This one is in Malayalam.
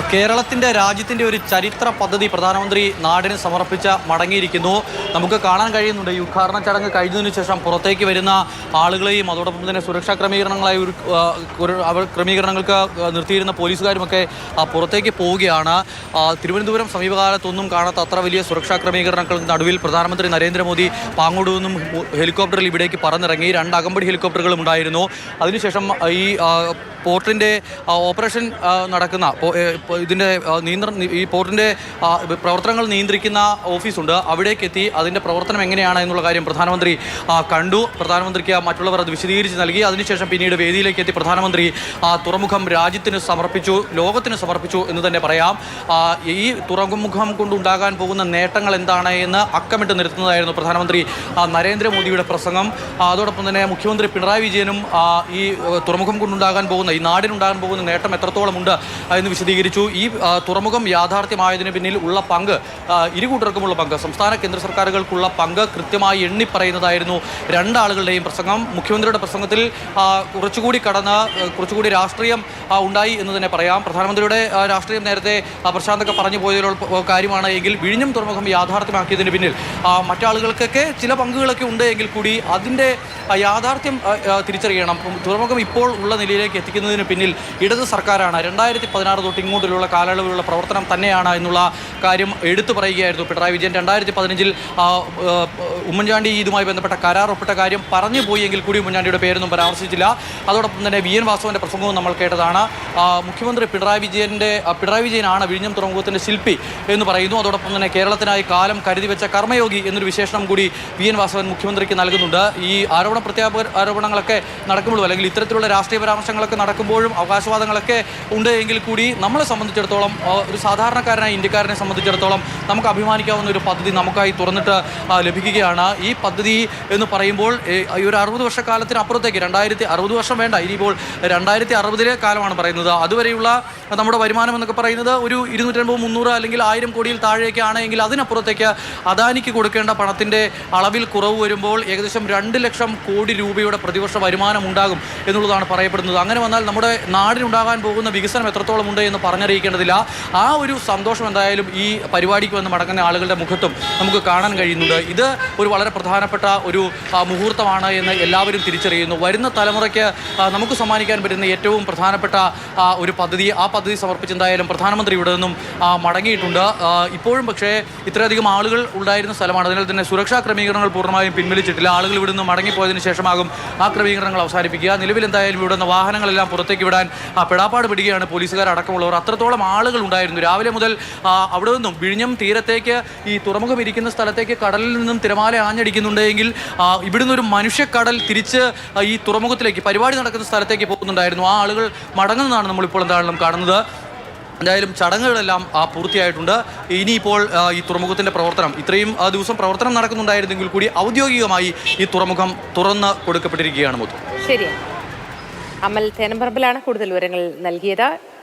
കേരളത്തിന്റെ രാജ്യത്തിന്റെ ഒരു ചരിത്ര പദ്ധതി പ്രധാനമന്ത്രി നാടിന് സമർപ്പിച്ച മടങ്ങിയിരിക്കുന്നു. നമുക്ക് കാണാൻ കഴിയുന്നുണ്ട് ഈ ഉദ്ഘാടന ചടങ്ങ് കഴിഞ്ഞതിനു ശേഷം പുറത്തേക്ക് വരുന്ന ആളുകളെയും അതോടൊപ്പം തന്നെ സുരക്ഷാ ക്രമീകരണങ്ങളായി ഒരു ക്രമീകരണങ്ങൾക്ക് നിർത്തിയിരുന്ന പോലീസുകാരുമൊക്കെ പുറത്തേക്ക് പോവുകയാണ്. തിരുവനന്തപുരം സമീപകാലത്തൊന്നും കാണാത്ത അത്ര വലിയ സുരക്ഷാ ക്രമീകരണങ്ങൾ നടുവിൽ പ്രധാനമന്ത്രി നരേന്ദ്രമോദി പാങ്ങോട് നിന്നും ഹെലികോപ്റ്ററിൽ ഇവിടേക്ക് പറന്നിറങ്ങി. രണ്ട് അകമ്പടി ഹെലികോപ്റ്ററുകളും ഉണ്ടായിരുന്നു. അതിനുശേഷം ഈ പോർട്ടിന്റെ ഓപ്പറേഷൻ നടക്കുന്ന ഇതിന്റെ നിയന്ത്ര ഈ പോർട്ടിന്റെ പ്രവർത്തനങ്ങൾ നിയന്ത്രിക്കുന്ന ഓഫീസുണ്ട്. അവിടേക്ക് എത്തി അതിന്റെ പ്രവർത്തനം എങ്ങനെയാണ് എന്നുള്ള കാര്യം പ്രധാനമന്ത്രി കണ്ടു. പ്രധാനമന്ത്രിക്ക് മറ്റുള്ളവർ അത് വിശദീകരിച്ച് നൽകി. അതിനുശേഷം പിന്നീട് വേദിയിലേക്ക് എത്തി പ്രധാനമന്ത്രി തുറമുഖം രാജ്യത്തിന് സമർപ്പിച്ചു ലോകത്തിന് സമർപ്പിച്ചു എന്ന് തന്നെ പറയാം. ഈ തുറമുഖം കൊണ്ടുണ്ടാകാൻ പോകുന്ന നേട്ടങ്ങൾ എന്താണ് എന്ന് അക്കമിട്ട് നിർത്തുന്നതായിരുന്നു പ്രധാനമന്ത്രി നരേന്ദ്രമോദിയുടെ പ്രസംഗം. അതോടൊപ്പം തന്നെ മുഖ്യമന്ത്രി പിണറായി വിജയനും ഈ തുറമുഖം കൊണ്ടുണ്ടാകാൻ പോകുന്ന ഈ നാടിനുണ്ടാകാൻ പോകുന്ന നേട്ടം എത്രത്തോളമുണ്ട് എന്ന് വിശദീകരിച്ചു. ഈ തുറമുഖം യാഥാർത്ഥ്യമായതിന് പിന്നിൽ ഉള്ള പങ്ക് ഇരുകൂട്ടർക്കുമുള്ള ഇരു കൂട്ടർക്കുമുള്ള പങ്ക് സംസ്ഥാന കേന്ദ്ര സർക്കാരുകൾക്കുള്ള പങ്ക് കൃത്യമായി എണ്ണി പറയുന്നതായിരുന്നു രണ്ടാളുകളുടെയും പ്രസംഗം. മുഖ്യമന്ത്രിയുടെ പ്രസംഗത്തിൽ കുറച്ചുകൂടി കടന്ന് കുറച്ചുകൂടി രാഷ്ട്രീയം ഉണ്ടായി എന്ന് തന്നെ പറയാം. പ്രധാനമന്ത്രിയുടെ രാഷ്ട്രീയം നേരത്തെ പ്രശാന്തൊക്കെ പറഞ്ഞു പോയതിലുള്ള കാര്യമാണ്. എങ്കിൽ വിഴിഞ്ഞം തുറമുഖം യാഥാർത്ഥ്യമാക്കിയതിന് പിന്നിൽ മറ്റാളുകൾക്കൊക്കെ ചില പങ്കുകളൊക്കെ ഉണ്ട് എങ്കിൽ കൂടി അതിന്റെ യാഥാർത്ഥ്യം തിരിച്ചറിയണം. തുറമുഖം ഇപ്പോൾ ഉള്ള നിലയിലേക്ക് എത്തിക്കുന്നതിന് പിന്നിൽ ഇടത് സർക്കാരാണ്. രണ്ടായിരത്തി പതിനാറ് തൊട്ട് ഇങ്ങോട്ടുള്ള കാലയളവിലുള്ള പ്രവർത്തനം തന്നെയാണ് എന്നുള്ള കാര്യം എടുത്തു പറയുകയായിരുന്നു പിണറായി വിജയൻ. രണ്ടായിരത്തി പതിനഞ്ചിൽ ഉമ്മൻചാണ്ടി ഇതുമായി ബന്ധപ്പെട്ട കരാർ ഒപ്പിട്ട കാര്യം പറഞ്ഞു പോയെങ്കിൽ കൂടി ഉമ്മൻചാണ്ടിയുടെ പേരൊന്നും പരാമർശിച്ചില്ല. അതോടൊപ്പം തന്നെ വി. എൻ. വാസവന്റെ പ്രസംഗവും നമ്മൾ കേട്ടതാണ്. മുഖ്യമന്ത്രി പിണറായി വിജയന്റെ പിണറായി വിജയനാണ് വിഴിഞ്ഞം തുറമുഖത്തിന്റെ ശില്പി എന്ന് പറയുന്നു. അതോടൊപ്പം തന്നെ കേരളത്തിനായി കാലം കരുതി വെച്ച കർമ്മയോഗി എന്നൊരു വിശേഷണം കൂടി വി. എൻ. വാസവൻ മുഖ്യമന്ത്രിക്ക് നൽകുന്നുണ്ട്. ഈ ആരോപണ പ്രത്യാപ ആരോപണങ്ങളൊക്കെ നടക്കുമ്പോഴും അല്ലെങ്കിൽ ഇത്തരത്തിലുള്ള രാഷ്ട്രീയ പരാമർശങ്ങളൊക്കെ നടക്കുമ്പോഴും അവകാശവാദങ്ങളൊക്കെ ഉണ്ട് എങ്കിൽ കൂടി നമ്മളെ സംബന്ധിച്ചിടത്തോളം ഒരു സാധാരണക്കാരനായ ഇന്ത്യക്കാരനെ സംബന്ധിച്ചിടത്തോളം നമുക്ക് അഭിമാനിക്കാവുന്ന ഒരു പദ്ധതി നമുക്കായി തുറന്നിട്ട് ലഭിക്കുകയാണ്. ഈ പദ്ധതി എന്ന് പറയുമ്പോൾ ഈ ഒരു അറുപത് വർഷക്കാലത്തിന് അപ്പുറത്തേക്ക് രണ്ടായിരത്തി അറുപത് വർഷം വേണ്ട ഇനിയിപ്പോൾ രണ്ടായിരത്തി അറുപതിലെ കാലമാണ് പറയുന്നത്. അതുവരെയുള്ള നമ്മുടെ വരുമാനം എന്നൊക്കെ പറയുന്നത് ഒരു ഇരുന്നൂറ്റൻപത് മുന്നൂറ് അല്ലെങ്കിൽ ആയിരം കോടിയിൽ താഴേക്കാണ് എങ്കിൽ അതിനപ്പുറത്തേക്ക് അദാനിക്ക് കൊടുക്കേണ്ട പണത്തിന്റെ അളവിൽ കുറവ് വരുമ്പോൾ ഏകദേശം രണ്ട് ലക്ഷം കോടി രൂപയുടെ പ്രതിവർഷ വരുമാനം ഉണ്ടാകും എന്നുള്ളതാണ് പറയപ്പെടുന്നത്. അങ്ങനെ വന്നാൽ നമ്മുടെ നാടിനുണ്ടാകാൻ പോകുന്ന വികസനം എത്രത്തോളം ഉണ്ട് എന്ന് പറഞ്ഞറിയിക്കേണ്ടതില്ല. ആ ഒരു സന്തോഷം എന്തായാലും ഈ പരിപാടിക്ക് വന്ന് മടങ്ങുന്ന ആളുകളുടെ മുഖത്തും നമുക്ക് കാണാൻ കഴിയുന്നുണ്ട്. ഇത് ഒരു വളരെ പ്രധാനപ്പെട്ട ഒരു മുഹൂർത്തമാണ് എന്ന് എല്ലാവരും തിരിച്ചറിയുന്നു. വരുന്ന തലമുറയ്ക്ക് നമുക്ക് സമ്മാനിക്കാൻ പറ്റുന്ന ഏറ്റവും പ്രധാനപ്പെട്ട ഒരു പദ്ധതി ആ പദ്ധതി സമർപ്പിച്ചെന്തായാലും പ്രധാനമന്ത്രി ഇവിടെ നിന്നും മടങ്ങിയിട്ടുണ്ട്. ഇപ്പോഴും പക്ഷേ ഇത്രയധികം ആളുകൾ ഉണ്ടായിരുന്ന സ്ഥലമാണ്. അതിനാൽ തന്നെ സുരക്ഷാ ക്രമീകരണങ്ങൾ പൂർണമായും പിൻവലിച്ചിട്ടില്ല. ആളുകൾ ഇവിടെ നിന്ന് മടങ്ങിപ്പോയതിനു ശേഷമാകും ആ ക്രമീകരണങ്ങൾ അവസാനിപ്പിക്കുക. നിലവിൽ എന്തായാലും ഇവിടെ നിന്ന് വാഹനങ്ങളെല്ലാം പുറത്തേക്ക് വിടാൻ ആ, പെടാപ്പാട് പിടിക്കുകയാണ് പോലീസുകാർ അടക്കമുള്ളവർ അത്രത്തോളം ആളുകൾ ഉണ്ടായിരുന്നു. രാവിലെ മുതൽ അവിടെ നിന്നും വിഴിഞ്ഞം തീരത്തേക്ക് ഈ തുറമുഖം ഇരിക്കുന്ന സ്ഥലത്തേക്ക് കടലിൽ നിന്നും തിരമാല ആഞ്ഞടിക്കുന്നുണ്ടെങ്കിൽ ഇവിടുന്ന് ഒരു മനുഷ്യക്കടൽ തിരിച്ച് ഈ തുറമുഖത്തിലേക്ക് പരിപാടി നടക്കുന്ന സ്ഥലത്തേക്ക് പോകുന്നുണ്ടായിരുന്നു. ആ ആളുകൾ മടങ്ങുന്നതാണ് നമ്മളിപ്പോൾ എന്താണെങ്കിലും കാണുന്നത്. എന്തായാലും ചടങ്ങുകളെല്ലാം പൂർത്തിയായിട്ടുണ്ട്. ഇനിയിപ്പോൾ ഈ തുറമുഖത്തിന്റെ പ്രവർത്തനം ഇത്രയും ദിവസം പ്രവർത്തനം നടക്കുന്നുണ്ടായിരുന്നെങ്കിൽ കൂടി ഔദ്യോഗികമായി ഈ തുറമുഖം തുറന്ന് കൊടുക്കപ്പെട്ടിരിക്കുകയാണ് മൊത്തം ശരിയാണ് അമൽ തേനമ്പറമ്പിലാണ് കൂടുതൽ വിവരങ്ങൾ നൽകിയത്.